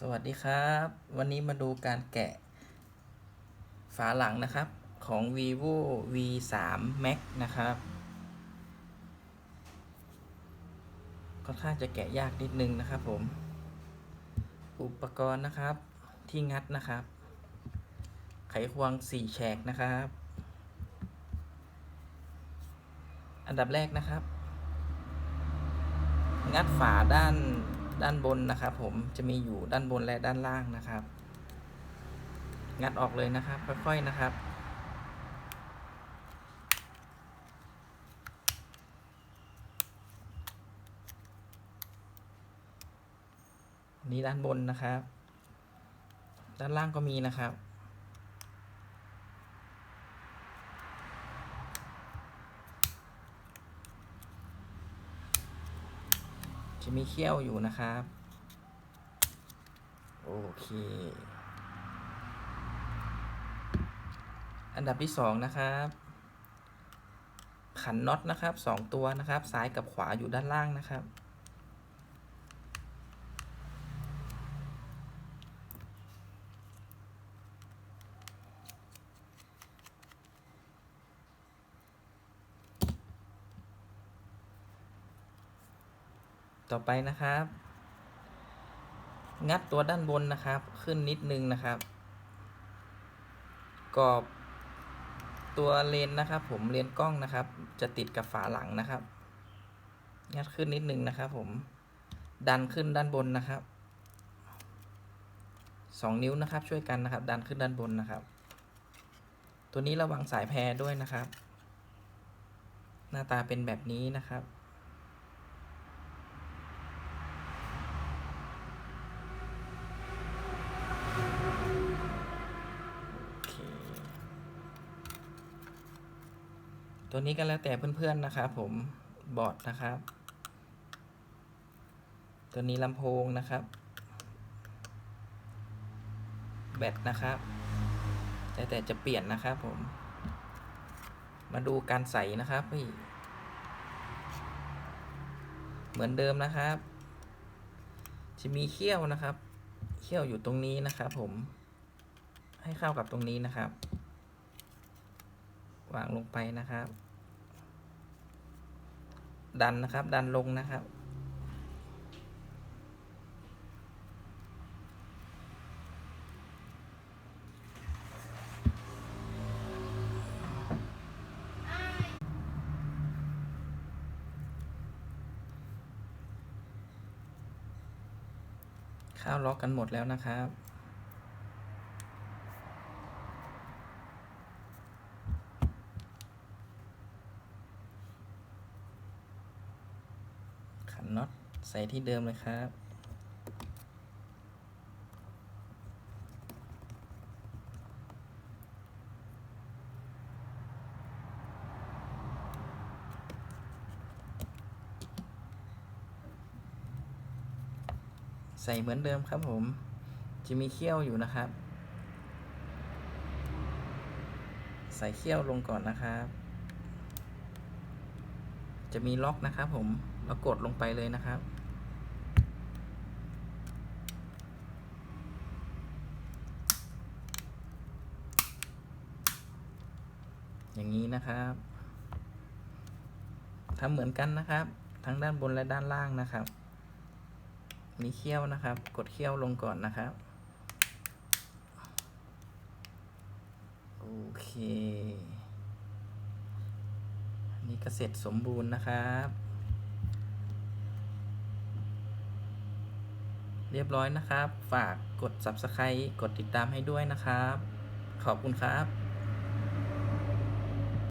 สวัสดีครับ วันนี้มาดูการแกะ ฝาหลังนะครับของ vivo v 3 max นะครับ ค่อนข้างจะแกะยากนิดนึงนะครับผม อุปกรณ์นะครับที่งัดนะครับ ไขควง4แฉกนะครับ อันดับแรกนะครับ งัดฝาด้าน ด้านบนนะครับ ผมจะมีอยู่ด้านบนและด้านล่างนะครับ งัดออกเลยนะครับ ค่อยๆนะครับ นี่ด้านบนนะครับ ด้านล่างก็มีนะครับ จะมีเขี้ยวอยู่นะครับ โอเค อันดับที่สองนะครับ ขันน็อตนะครับสองตัวนะครับ ซ้ายกับขวาอยู่ด้านล่างนะครับ ต่อไปนะครับ งัดตัวด้านบนนะครับ ขึ้นนิดนึงนะครับ กรอบตัวเลนนะครับ ผมเลนกล้องนะครับ จะติดกับฝาหลังนะครับ งัดขึ้นนิดนึงนะครับ ผมดันขึ้นด้านบนนะครับสองนิ้วนะครับ ช่วยกันนะครับ ดันขึ้นด้านบนนะครับ ตัวนี้ระวังสายแพรด้วยนะครับ หน้าตาเป็นแบบนี้นะครับ โอเค ตัวนี้ก็แล้วแต่เพื่อนๆนะครับผมบอร์ดนะครับ ตัวนี้ลำโพงนะครับ แบตนะครับแต่แต่จะเปลี่ยนนะครับผม มาดูการใส่นะครับพี่เหมือนเดิมนะครับ จะมีเขี้ยวนะครับ เขี้ยวอยู่ตรงนี้นะครับผม ให้เข้ากับตรงนี้นะครับ วางลงไปนะครับ ดันนะครับ ดันลงนะครับ ข้าวล็อกกันหมดแล้วนะครับ ขันน็อตใส่ที่เดิมเลยครับ ใส่เหมือนเดิมครับผม จะมีเขี้ยวอยู่นะครับ ใส่เขี้ยวลงก่อนนะครับ จะมีล็อกนะครับผมแล้วกดลงไปเลยนะครับ อย่างนี้นะครับทำเหมือนกันนะครับ ทั้งด้านบนและด้านล่างนะครับ มีเขี้ยวนะครับ กดเขี้ยวลงก่อนนะครับโอเค นี่ก็เสร็จสมบูรณ์นะครับ เรียบร้อยนะครับ ฝากกด subscribe กดติดตามให้ด้วยนะครับ ขอบคุณครับ